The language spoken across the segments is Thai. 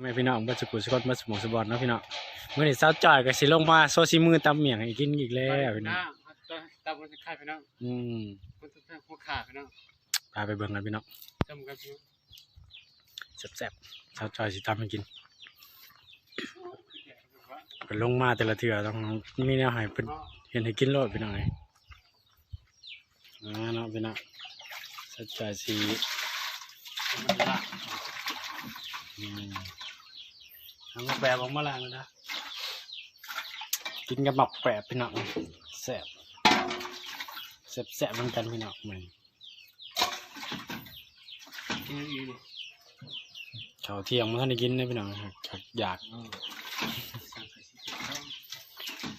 แม่พี่น้องบัสกุลสกอตบัสมองสบอดนะพี่น้องมื่อนี้สาวจ่อยก็สิลงมาโซซิมือตำเมียงให้กินอีกแล้วพี่น้องตามมันจะขาดพี่น้องอืมมันจะเป็นหัวขาพี่น้องพาไปเบิ่งกันพี่น้องจำกันพี่แซ่บๆสาวจ่อยสิทำให้กินก็ลงมาแต่ละเทื่อต้องมีแนวให้เพิ่นเห็นให้กินโลดพี่น้องเอ้ยอ่าเนาะพี่น้องสาวจ่อยสิมั นละอืมทำแบบออกมาแล้วนะกินกับหมักแปบพี่น้องแซ่บแซ่บแซ่บๆเหมือนกันพี่น้องเหมือนกินอีกข้าวเที่ยงมันท่านได้กินเลยพี่น้องครับอยากสั่งใส่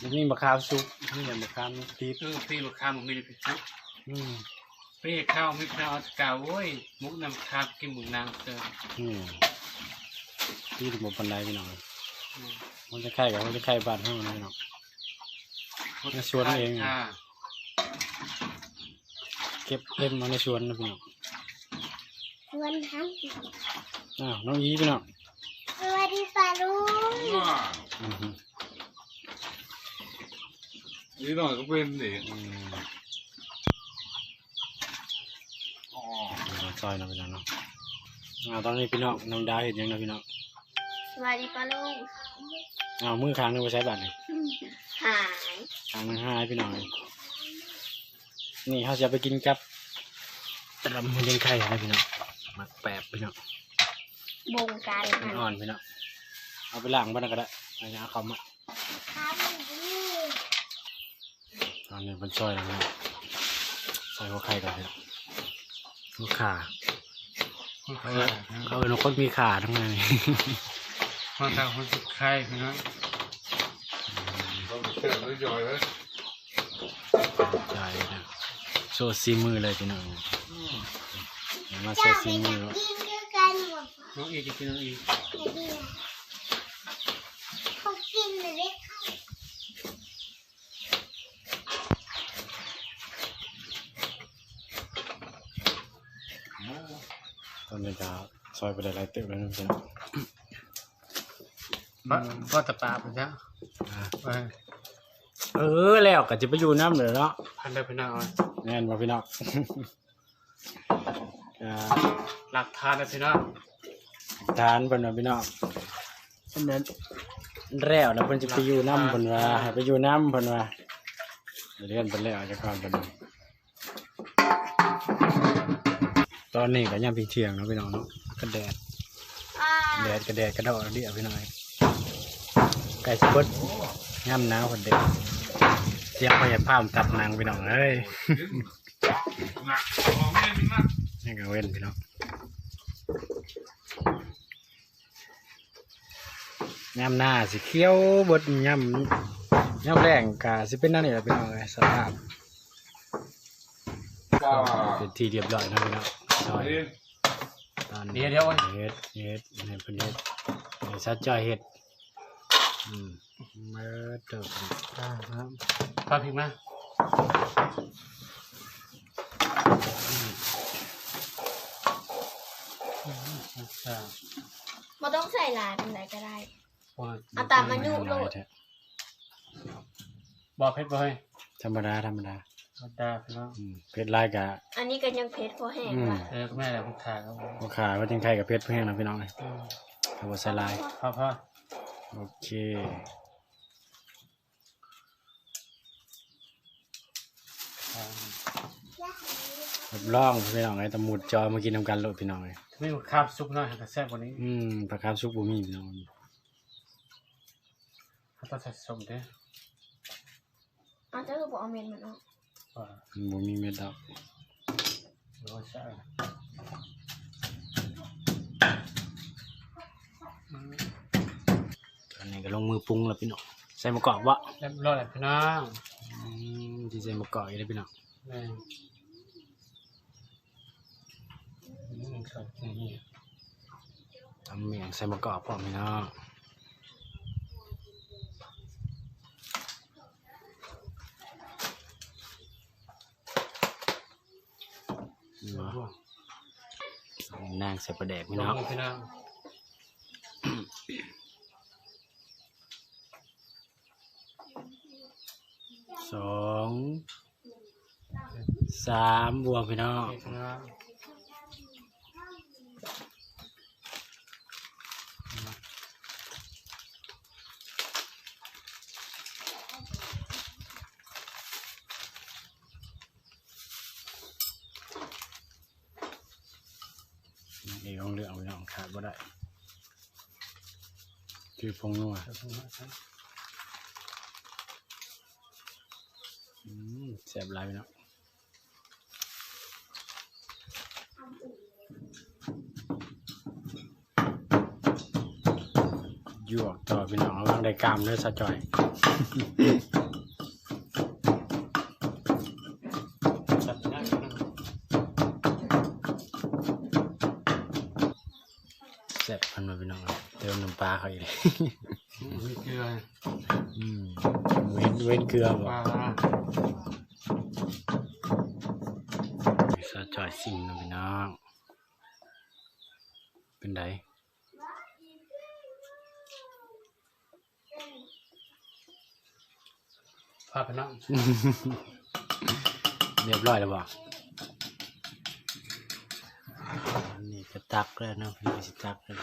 สินี่มะขามซุปนี่มะขามปี๊บเออพี่มาข้ามมันไม่ได้ผิดนะอืมพี่ข้าวไม่ข้าวเอากาวโว้ยมุกนำข้าวกินหมูนางเจออืม ที่ถึงบนบันไดพี่น้องมันจะไข่กับมันจะไข่บ้านห้องนะพี่น้องมาชวนเองค่ะเก็บเล่มมาในสวนนะพี่น้องสวนทั้งอ้าวน้องอีพี่น้องสวัสดีฟารุงอือหือนี่หน่อยก็เป็นดิอืมอ๋อเอาซอยนะพี่น้องเนาะอ้าวตอนนี้พี่น้องน้องดาวเห็นยังนะพี่น้อง สวัสดีฟารุงอ้าวมือค้างนึงไปใช้บัตรนี่หายค้างนึงห้าให้พี่น้องเลยนี่เขาจะไปกินกับตะลำมันยังไข่นะพี่น้องหมักแปบพี่น้องบงการมันอ่อนพี่น้องเอาไปล้างบ้านก็ได้เอาอย่างเขามาครับดีตอนนี้มันซอยแล้วนะใส่หัวไข่ก่อนพี่น้องหัวขาหัวเขาขาเอิ้นเขาเป็นคนมีขาทั้งนั้น หัวขาหัวสุดไข่พี่น้องต้องเชื่อแล้วจอยเลยใช่นะโซซีมือเลยพี่น้องอย่ามาโซเจ้าซีไปมืจัอบกินด้วยกันหมดน้องอีกจะกินน้องอีกจะดีเขากินเลยเขาตอนนี้ก็ซอยไปได้หลายเติบแล้วนะพี่น้อง บ้าบ้าตะปาไปจ้ะอ่าไปเออแล้วก็จะไปอยู่น้ำเลยเนาะพันได้พี่น้องเอาแน่นมาพี่น้องอ่าหลักทานนะพี่น้องทานเพิ่นว่าพี่น้องเพิ่นนั้นแล้วแล้วเพิ่นจะไปอยู่น้ำเพิ่นว่าให้ไปอยู่น้ำเพิ่นว่าเรียนเพิ่นแล้วจะก่อนเพิ่นว่าตอนนี้ก็ยามเที่ยงๆเนาะพี่น้องเนาะก็แดดอ่าแดดก็แดดกระดอกเดียวพี่น้อย ไก่สบดย่ำหนาวคนเด็กเสียงพยาพามตัดนางพี่น้องเอ้ยหนักอ๋อไม่ได้หนักนี่ก็เว้นพี่น้องย่ำหน้าสิเขียวบดย่ำย่ำแรงกาสิเป็นนั่นนี่แหละพี่น้องเอ้ยสภาพก็เป็นที่เรียบร้อยนะพี่น้องซอยนี่ตอนเดี๋ยวเดี๋ยวเฮ็ดเฮ็ดในประเทศในชัดจอยเฮ็ด อืมเมื่อเติบอ่าครับปลาพริกมาอ่าเราต้องใส่หลายเป็นไรก็ได้เอาตามมายุโลดบอกเพชรบ่เฮ้ยธรรมดาธรรมดาธรรมดาพี่น้องเพชรลายกะ อันนี้ก็ยังเพชรพอแห้งอะเออแม่แหละพุทธาครับผมโอขาว่าจังไทยกับเพชรเพื่อนนะพี่น้องเลยเอาว่าใส่ลายพ่อพ่อ โอเคอ่ารับรองพี่น้องไอ้ตะหมุดจอมากินนำกันโลดพี่น้องเลยไม่มีข้าวซุปหน่อยให้กระแซ่บกว่านี้อืมปลาคาร์ฟซุปบูมี่พี่น้องเขาต้องใส่สมด้วยเอาเจ้าคือบอกเอาเมนมันออกว่าบูมี่เม็ดดอกหรือว่าใช่อืมตอ นนี้ก็ลงมือปรุงแล้วพี่น้องใส่มะกอกวะเรียบร้อยแล้วพี่น้องอืมที่ใส่มะกอกอยู่เลยพี่น้องแม่งอืมครับนี่ทำเมียงใส่มะกอกพร้อมพี่น้องนี่วะนางใส่ปลาแดกพี่ลน้องงพี่น้อง สองสามบวกพี่น้องเผ็ดนะเอกองเรื่องพี่น้องขาดบ่ได้คือพงนัวอืม แซ่บหลายพี่น้องหยวกต่อพี่น้องระวังได้กล้ามเนื้อสะจอยจับได้นะแซ่บพันมาพี่น้องเติมน้ำปลาเขาอีกเลยมีเกลืออืมเว้นเว้นเกลือบ่ปลา สะ จอยสิ่งนะพี่น้อง เป็นไดพาไปนั่งเรียบร้อยแล้วบ่อันนี่ก็ตักแล้วเนาะพี่สิตักแล้ว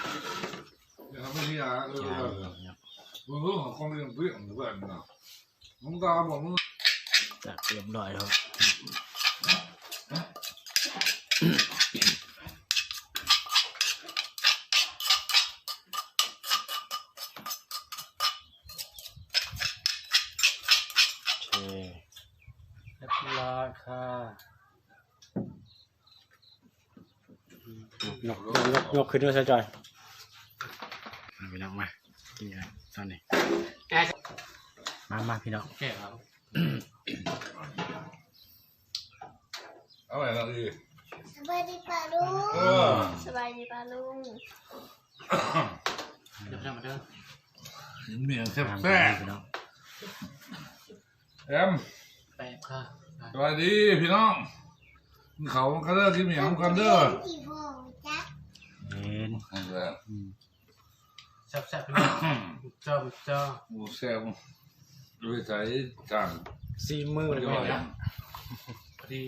เดี๋ยวไม่ใช่ยาเออจ้าเออเนาะมึงรู้ของคนเรียนเพื่อนเพื่อนนะมึงตาบอกมึงตักเรียบร้อยแล้วโอเคเรียบร้อยค่ะยกยกยกขึ้นด้วยสะจอยมาพี่น้องมากินกันตอนนี้แอะมามาพี่น้องแก่แล้วเอาไว้ละดิ สบายดีป่าลุง เออ สบายดีป่าลุงเดี๋ยวมาเด้อเหนียวแซ่บตามแซ่ไปบพี่น้องแอมแปะค่ะสวัสดีพี่น้องเขากันเด้อกินเหนียวกันเด้อเห็นนั่นแหละอืมแซ่บแซ่บไปเลยเจ้าเจ้าหมูแซ่บด้วยใจจานซีมือเลยย่อยพี่น้องพอดี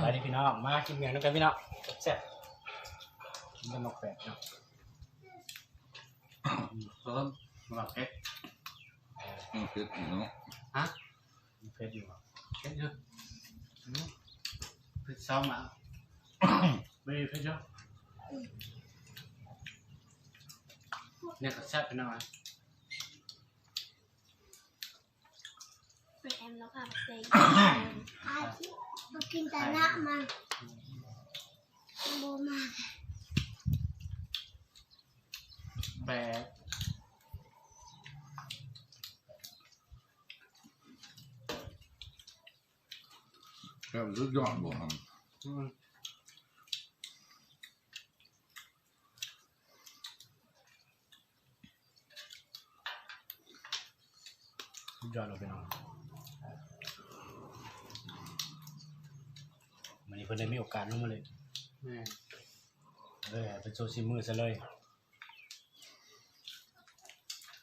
ไปดิพี่น้อง มากินเมียงด้วยกันพี่น้องแซ่บกินกันนกแปดเนาะเพิ่มมาเผ็ดมันเผ็ดอยู่เนาะฮะมีเผ็ดอยู่บ่เผ็ดเยอะอืมเผ็ดเศร้ามาไม่มีเผ็ดเยอะเนี่ยก็แซ่บไปหน่อยไปแอมแล้วค่ะไปมากินแต่ละมาโบมาแปะแซ่บ สุดยอดบ่ครับอืมสุดยอ เลยพี่น้องวันนี้เพิ่นได้มีโอกาสลงมาเลยแม่เลยให้เป็นโซซิมือซะเลย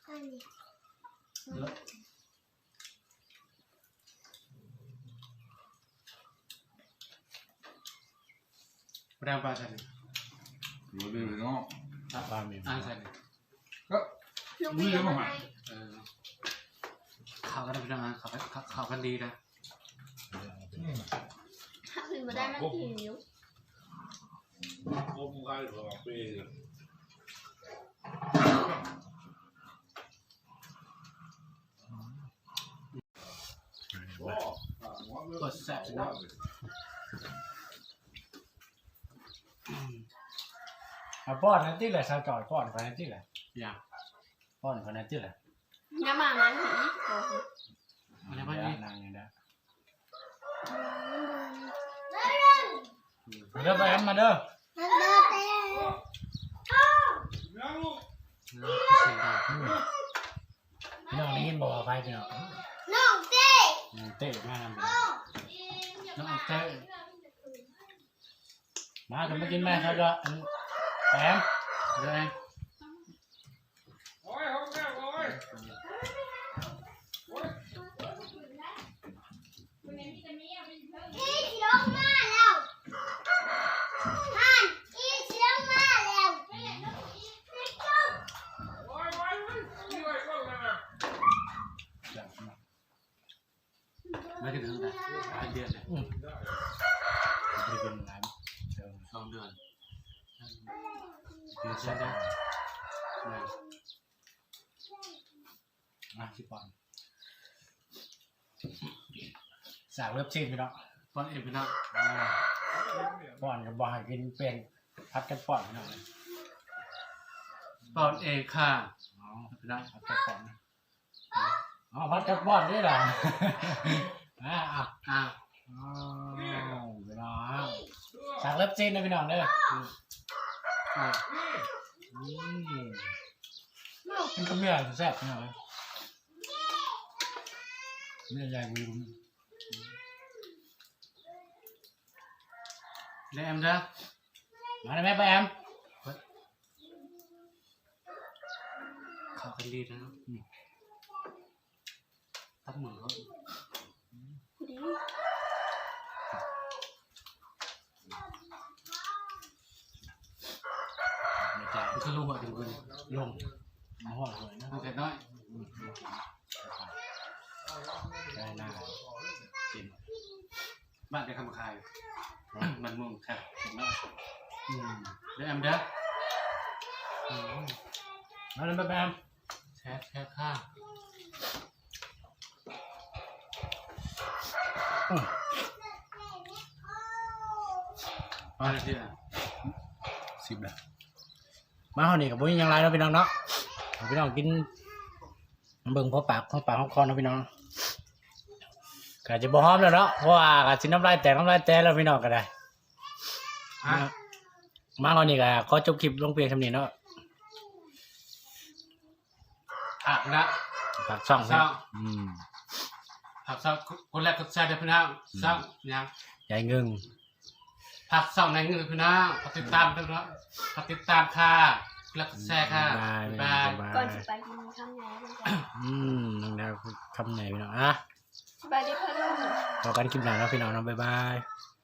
อันนี้แรงปลาใส่เลยดูดิพี่น้องบ้านมีอ่าใส่เลยก็มือเยอะมากเออข่าวกันได้เป็นยังไงข่าวข่าวข่าวกันดีนะถ้าอื่น มาได้มันหิวโอ้มึงไงหรอปีก็แซ่บนะเอาป้อนนั่นที่แหละชาวจอยป้อนคนนั้นที่แหละอย่างป้อนคนนั้นที่แหละน้ำมามันหีโอ้โหอะไรบ้างนี่นางอย่างนี้มัน เด้อไปกันมาเด้อเดินเดินเต้ยังลูกเสียงดังพี่น้องได้ยินบอกว่าไปพี่น้องน้องเต้อืมเตะมากนะน้องเต้มาจะมากินแม่ชาวจอยอันแอมเด้อโอ้ยเขาแก้วโอ้ย เป็นเดือนเลยอืม ไม่เป็นน้ำเดิมสองเดือนเดือนเช่นนะหนึ่งมาพี่ปอนสาวเว็บซีนไปเนาะตอนเอ็มไปนั่งอ่าปอนกับบอยกินเป็นพัดกันปอนหน่าะตอนเอกค่ะอ๋อไปนั่พัดกันปอนอ๋อพัดกันปอนได้หรอ อ่าอะอ้าวอ๋อพี่น้องสาวเว็บซีนนะพี่น้องเด้ออ้าวอืมมันก็เมื่อยแซ่บพี่น้องเอ้ยเมื่อยใหญ่วิวได้แอมเด้อมาได้ไหมป้าแอมเข้ากันดีนะตั้งมือเขา ในใจมันคือลูกหัวถึงคนลงมาหัวสวยนะมันแค่น้อยได้หน้ากินบ้านได้คำคาย มันมุ่งครับเห็นไหมอืมได้แอมเด้อมาเลยป้าแอมแช่แช่ข้าป้อนเลยที่อะสิบแล้ว มาเฮานี่กับบุ้ยยังไรเนาะพี่น้องเนาะเอาพี่น้องกินเบิ่งพอปากพอปากพอคอเนาะพี่น้องก็จะบ่หอมแล้วเนาะเพราะว่าก็สิน้ำลายแตกน้ำลายแตกแล้วพี่น้องก็ได้อะมาเฮานี่ก็ขอจบคลิปลงเพียงเท่านี้เนาะผักนะฝากช่องช่องอืมผักเศร้าคนแรกก็แช่ได้พี่น้องเศร้ายัง ยายเงิง ผักเศร้าในเงินพี่น้องฝากติดตามด้วยนะฝากติดตามค่ะแล้วก็แช่ค่ะบายบ๊ายบายบายก่อนสิไปกินข้าวเหนียวกันจ้ะอืมนั่นแหละคำไหนพี่น้องอะสบายดีพ่อลุงต่อกันคลิปหน้าเนาะพี่น้องเนาะบ๊ายบายบ